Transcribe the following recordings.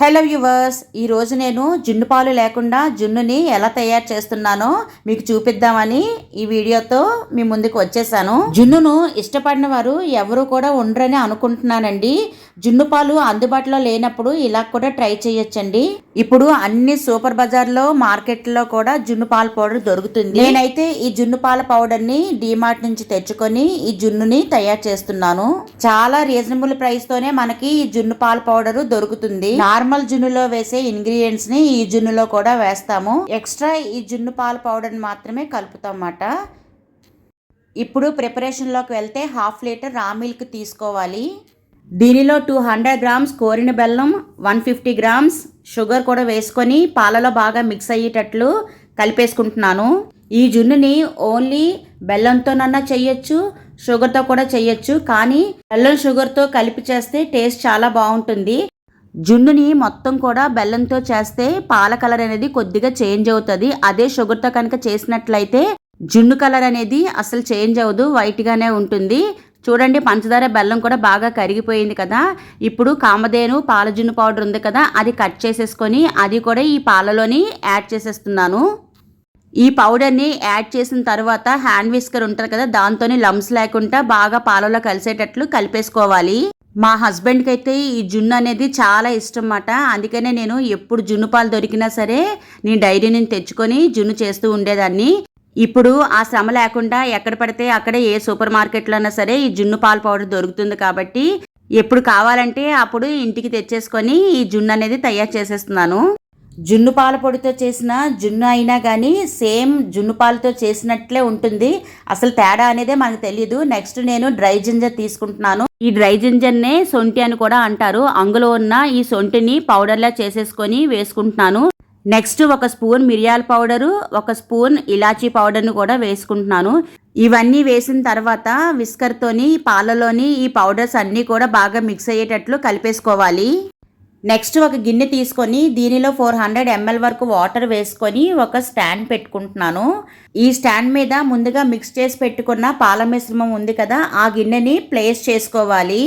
Hello yours ఈరోజు నేను జున్ను పాలు లేకుండా జున్నుని ఎలా తయారు చేస్తున్నానో మీకు చూపిద్దామని ఈ వీడియోతో మీ ముందుకు వచ్చేసాను. జున్నును ఇష్టపడిన వారు ఎవరు కూడా ఉండరని అనుకుంటున్నానండి. జున్ను పాలు అందుబాటులో లేనప్పుడు ఇలా కూడా ట్రై చేయొచ్చండి. ఇప్పుడు అన్ని సూపర్ బజార్లో మార్కెట్లో కూడా జున్ను పాల పౌడర్ దొరుకుతుంది. నేనైతే ఈ జున్ను పాల పౌడర్ని డిమార్ట్ నుంచి తెచ్చుకొని ఈ జున్నుని తయారు చేస్తున్నాను. చాలా రీజనబుల్ ప్రైస్ తోనే మనకి ఈ జున్ను పాల పౌడర్ దొరుకుతుంది. నార్మల్ జున్నులో వేసే ఇంగ్రీడియంట్స్ని ఈ జున్నులో కూడా వేస్తాము. ఎక్స్ట్రా ఈ జున్ను పాల పౌడర్ మాత్రమే కలుపుతాం అన్నమాట ఇప్పుడు ప్రిపరేషన్లోకి వెళ్తే హాఫ్ లీటర్ రా మిల్క్ తీసుకోవాలి. దీనిలో టూ హండ్రెడ్ గ్రామ్స్ కోరిన బెల్లం వన్ ఫిఫ్టీ గ్రామ్స్ షుగర్ కూడా వేసుకొని పాలలో బాగా మిక్స్ అయ్యేటట్లు కలిపేసుకుంటున్నాను. ఈ జున్నుని ఓన్లీ బెల్లంతోనన్నా చెయ్యొచ్చు షుగర్తో కూడా చెయ్యొచ్చు కానీ బెల్లం షుగర్తో కలిపి చేస్తే టేస్ట్ చాలా బాగుంటుంది. జున్నుని మొత్తం కూడా బెల్లంతో చేస్తే పాల కలర్ అనేది కొద్దిగా చేంజ్ అవుతుంది. అదే షుగర్తో కనుక చేసినట్లయితే జున్ను కలర్ అనేది అసలు చేంజ్ అవ్వదు వైట్గానే ఉంటుంది. చూడండి పంచదార బెల్లం కూడా బాగా కరిగిపోయింది కదా. ఇప్పుడు కామధేను పాల జున్ను పౌడర్ ఉంది కదా అది కట్ చేసేసుకొని అది కూడా ఈ పాలలోని యాడ్ చేసేస్తున్నాను. ఈ పౌడర్ని యాడ్ చేసిన తర్వాత హ్యాండ్ విస్కర్ ఉంటుంది కదా దాంతోని లమ్స్ లేకుండా బాగా పాలలో కలిసేటట్లు కలిపేసుకోవాలి. మా హస్బెండ్కి అయితే ఈ జున్ను అనేది చాలా ఇష్టం అన్నమాట అందుకనే నేను ఎప్పుడు జున్ను పాలు దొరికినా సరే నేను డైరీ నుంచి తెచ్చుకొని జున్ను చేస్తూ ఉండేదాన్ని. ఇప్పుడు ఆ శ్రమ లేకుండా ఎక్కడ పడితే అక్కడ ఏ సూపర్ మార్కెట్లో అయినా సరే ఈ జున్ను పాల పౌడర్ దొరుకుతుంది కాబట్టి ఎప్పుడు కావాలంటే అప్పుడు ఇంటికి తెచ్చేసుకొని ఈ జున్ను అనేది తయారు చేసేస్తున్నాను. జున్ను పాల పొడితో చేసిన జున్ను అయినా కానీ సేమ్ జున్ను పాలతో చేసినట్లే ఉంటుంది. అసలు తేడా అనేదే మనకు తెలియదు నెక్స్ట్ నేను డ్రై జింజర్ తీసుకుంటున్నాను. ఈ డ్రై జింజర్నే సొంటి అని కూడా అంటారు. అందులో ఉన్న ఈ సొంటిని పౌడర్లా చేసేసుకొని వేసుకుంటున్నాను. నెక్స్ట్ ఒక స్పూన్ మిరియాల పౌడరు ఒక స్పూన్ ఇలాచీ పౌడర్ను కూడా వేసుకుంటున్నాను. ఇవన్నీ వేసిన తర్వాత విస్కర్తోని పాలలోని ఈ పౌడర్స్ అన్నీ కూడా బాగా మిక్స్ అయ్యేటట్లు కలిపేసుకోవాలి. నెక్స్ట్ ఒక గిన్నె తీసుకొని దీనిలో ఫోర్ హండ్రెడ్ ఎంఎల్ వరకు వాటర్ వేసుకొని ఒక స్టాండ్ పెట్టుకుంటున్నాను. ఈ స్టాండ్ మీద ముందుగా మిక్స్ చేసి పెట్టుకున్న పాల మిశ్రమం ఉంది కదా ఆ గిన్నెని ప్లేస్ చేసుకోవాలి.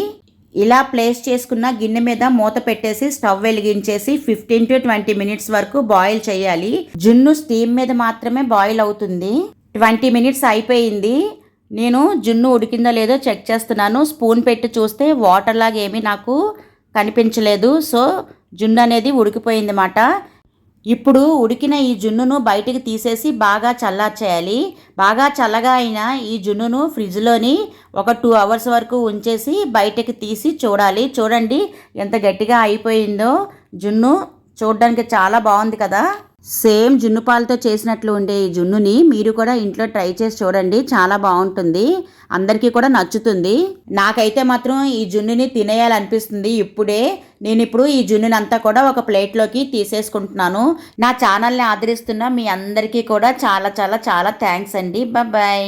ఇలా ప్లేస్ చేసుకున్న గిన్నె మీద మూత పెట్టేసి స్టవ్ వెలిగించేసి ఫిఫ్టీన్ టు ట్వంటీ మినిట్స్ వరకు బాయిల్ చేయాలి. జున్ను స్టీమ్ మీద మాత్రమే బాయిల్ అవుతుంది. ట్వంటీ మినిట్స్ అయిపోయింది. నేను జున్ను ఉడికిందో లేదో చెక్ చేస్తున్నాను. స్పూన్ పెట్టి చూస్తే వాటర్ లాగా ఏమీ నాకు కనిపించలేదు. సో జున్ను అనేది ఉడికిపోయింది మాట. ఇప్పుడు ఉడికిన ఈ జున్నును బయటికి తీసేసి బాగా చల్లార్చేయాలి. బాగా చల్లగా అయిన ఈ జున్నును ఫ్రిడ్జ్లోని ఒక టూ అవర్స్ వరకు ఉంచేసి బయటకి తీసి చూడాలి. చూడండి ఎంత గట్టిగా అయిపోయిందో. జున్ను చూడడానికి చాలా బాగుంది కదా. సేమ్ జున్ను పాలతో చేసినట్లు ఉండే ఈ జున్నుని మీరు కూడా ఇంట్లో ట్రై చేసి చూడండి. చాలా బాగుంటుంది. అందరికీ కూడా నచ్చుతుంది. నాకైతే మాత్రం ఈ జున్నుని తినేయాలనిపిస్తుంది. ఇప్పుడే నేను ఇప్పుడు ఈ జున్నునంతా కూడా ఒక ప్లేట్లోకి తీసేసుకుంటున్నాను. నా ఛానల్ని ఆదరిస్తున్న మీ అందరికీ కూడా చాలా చాలా చాలా థ్యాంక్స్ అండి. బాయ్